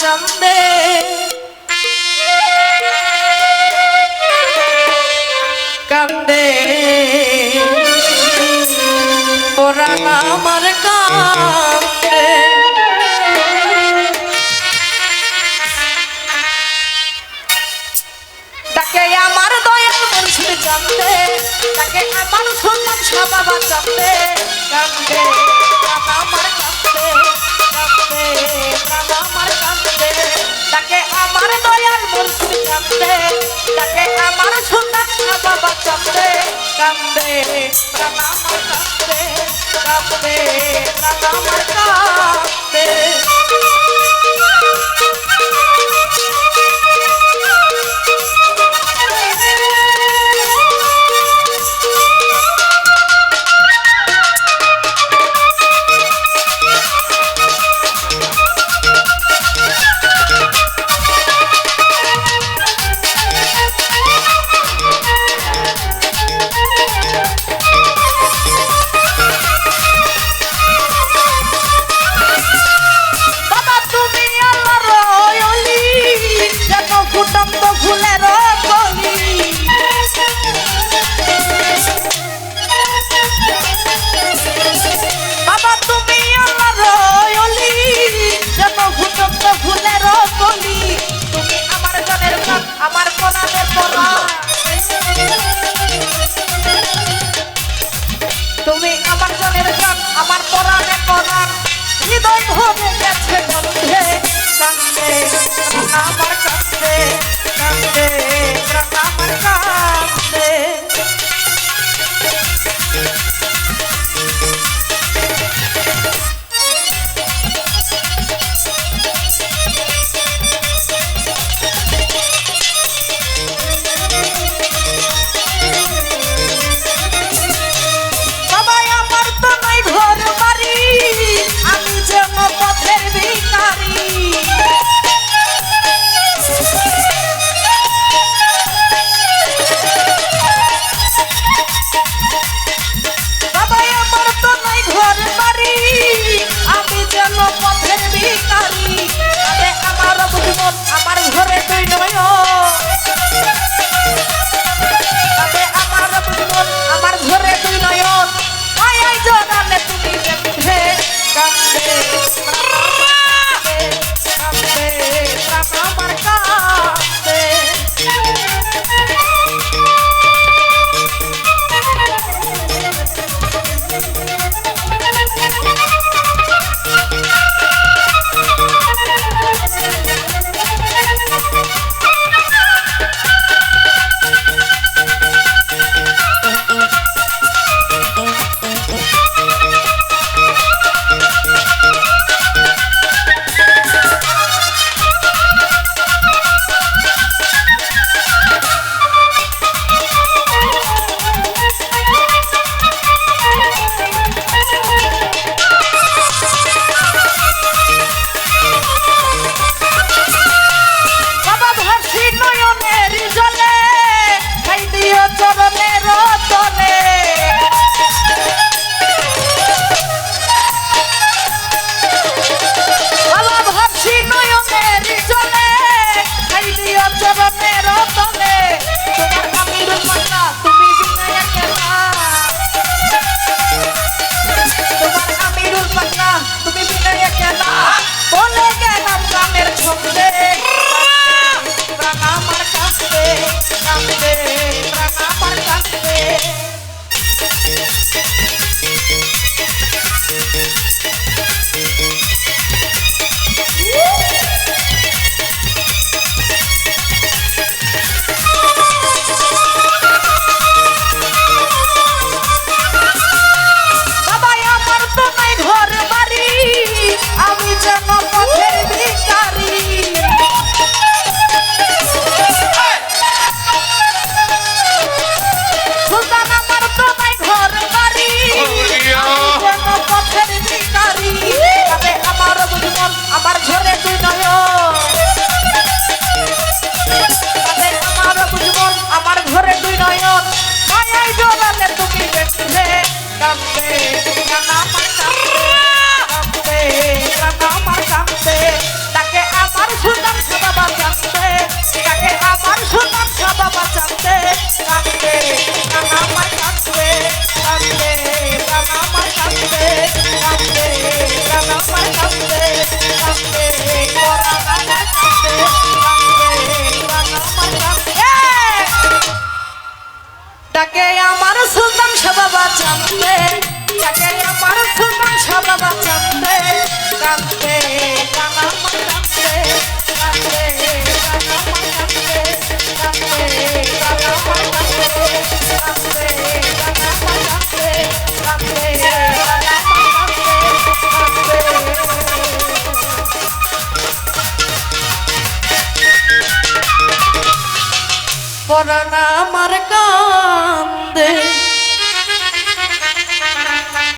চন্দে কান্দে। ওরা আমার কান্দে। তাকে আমার দয়াল মুর্শিদ জানতে তাকে আমার সুন্দর সবাবা জানতে কান্দে, প্রাণ আমার কান্দে। কান্দে আমার কান্দে। তাকে আমার দয়াল মুর্শিদ কান্দে তাকে আমার সুন্দর বাবা কান্দে কান্দে কান্দে কান্দে কান্দে। যেন পথের ভিকারি সুলতান আমার তোমায় ঘর বাড়ি যেন পথের ভিকারি তবে আমার বুঝমন আমার ঝরে তুই নয় তবে আমার বুঝমন আমার ঘরে তুই নয় মায়াই জোরালে তুমি দেখবে কান্দে কানা আমার সুলতান সবা বাঁচাবে তাকে আমার সুলতান শাহ বাবা কাঁদবে কাঁদবে কানা আমার পরানা আমার কান্দে।